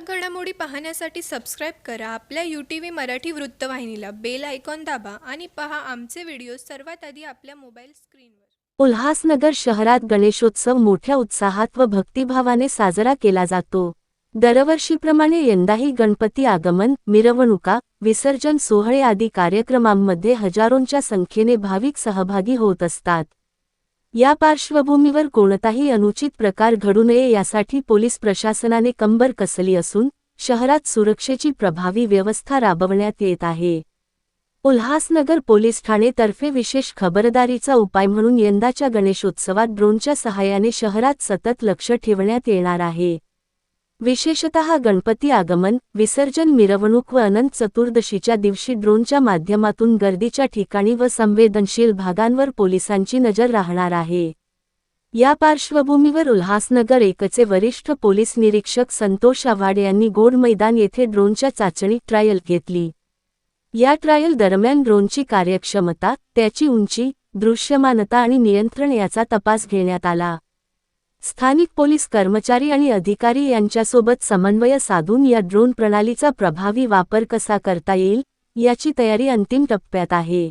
ठळक घडामोडी पाहण्यासाठी सबस्क्राईब करा. आपल्या यू टी व्ही मराठी वृत्तवाहिनीला बेल आयकॉन दाबा आणि पहा आमचे व्हिडिओ सर्वात आधी आपल्या मोबाईल स्क्रीनवर उल्हासनगर शहरात गणेशोत्सव मोठ्या उत्साहात व भक्तिभावाने साजरा केला जातो. दरवर्षीप्रमाणे यंदाही गणपती आगमन मिरवणुका विसर्जन सोहळे आदी कार्यक्रमांमध्ये हजारोंच्या संख्येने भाविक सहभागी होत असतात. या पार्श्वभूमीवर कोणताही अनुचित प्रकार घडू नये यासाठी पोलीस प्रशासनाने कंबर कसली असून शहरात सुरक्षेची प्रभावी व्यवस्था राबवण्यात येत आहे. उल्हासनगर पोलीस ठाणेतर्फे विशेष खबरदारीचा उपाय म्हणून यंदाच्या गणेशोत्सवात ड्रोनच्या सहाय्याने शहरात सतत लक्ष ठेवण्यात येणार आहे. विशेषतः गणपती आगमन विसर्जन मिरवणूक व अनंत चतुर्दशीच्या दिवशी ड्रोनच्या माध्यमातून गर्दीच्या ठिकाणी व संवेदनशील भागांवर पोलिसांची नजर राहणार आहे. या पार्श्वभूमीवर उल्हासनगर एकचे वरिष्ठ पोलीस निरीक्षक संतोष आव्हाडे यांनी गोड मैदान येथे ड्रोनच्या चाचणी ट्रायल घेतली. या ट्रायल दरम्यान ड्रोनची कार्यक्षमता त्याची उंची दृश्यमानता आणि नियंत्रण याचा तपास घेण्यात आला. स्थानिक पोलीस कर्मचारी आणि अधिकारी यांच्यासोबत समन्वय साधून या ड्रोन प्रणालीचा प्रभावी वापर कसा करता येईल याची तयारी अंतिम टप्प्यात आहे.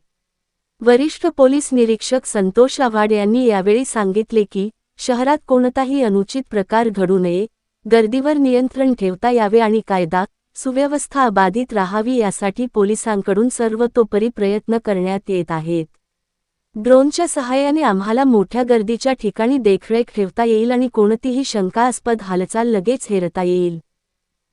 वरिष्ठ पोलीस निरीक्षक संतोष आव्हाड यांनी यावेळी सांगितले की शहरात कोणताही अनुचित प्रकार घडू नये गर्दीवर नियंत्रण ठेवता यावे आणि कायदा सुव्यवस्था अबाधित राहावी यासाठी पोलिसांकडून सर्वतोपरी प्रयत्न करण्यात येत आहेत. ड्रोनच्या सहाय्याने आम्हाला मोठ्या गर्दीच्या ठिकाणी देखरेख ठेवता येईल आणि कोणतीही शंकास्पद हालचाल लगेच हेरता येईल.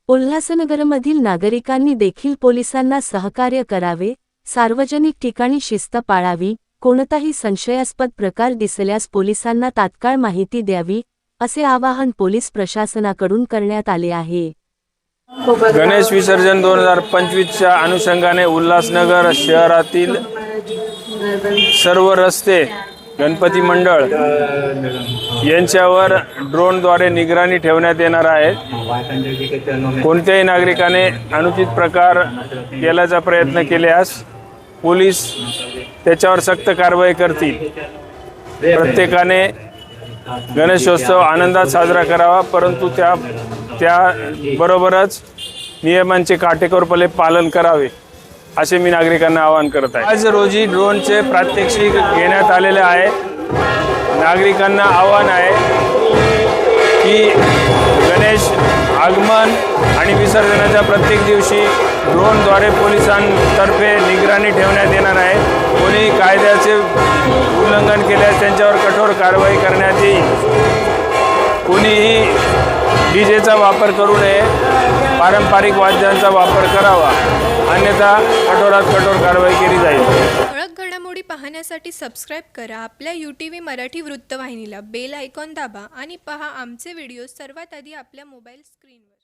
उल्हासनगरमधील नागरिकांनी देखील पोलिसांना सहकार्य करावे सार्वजनिक ठिकाणी शिस्त पाळावी कोणताही संशयास्पद प्रकार दिसल्यास पोलिसांना तात्काळ माहिती द्यावी असे आवाहन पोलीस प्रशासनाकडून करण्यात आले आहे. गणेश विसर्जन दोन हजार पंचवीसच्या अनुषंगाने उल्हासनगर शहरातील सर्व रस्ते गणपती मंडळ यांच्यावर ड्रोनद्वारे निगराणी ठेवण्यात येणार आहे. कोणत्याही नागरिकाने अनुचित प्रकार केल्याचा प्रयत्न केल्यास पोलीस त्याच्यावर सक्त कारवाई करतील. प्रत्येकाने गणेशोत्सव आनंदात साजरा करावा परंतु त्या त्याबरोबरच नियमांचे काटेकोरपणे पालन करावे. असे मी नागरिकांना आवाहन करत आहे. आज रोजी ड्रोनचे प्रात्यक्षिक घेण्यात आलेले आहे. नागरिकांना आव्हान आहे की गणेश आगमन आणि विसर्जनाच्या प्रत्येक दिवशी ड्रोनद्वारे पोलिसांतर्फे निगराणी ठेवण्यात येणार आहे. कोणी कायद्याचे उल्लंघन केल्यास त्यांच्यावर कठोर कारवाई करण्यात येईल. कोणीही डीजेचा वापर करू नये पारंपरिक वाद्यांचा वापर करावा. अन्यथा कठोरात कठोर कारवाई केली जाईल. ठळक घडामोडी पाहण्यासाठी सबस्क्राईब करा आपल्या यू टी व्ही मराठी वृत्तवाहिनीला बेल आयकॉन दाबा आणि पहा आमचे व्हिडिओ सर्वात आधी आपल्या मोबाईल स्क्रीनवर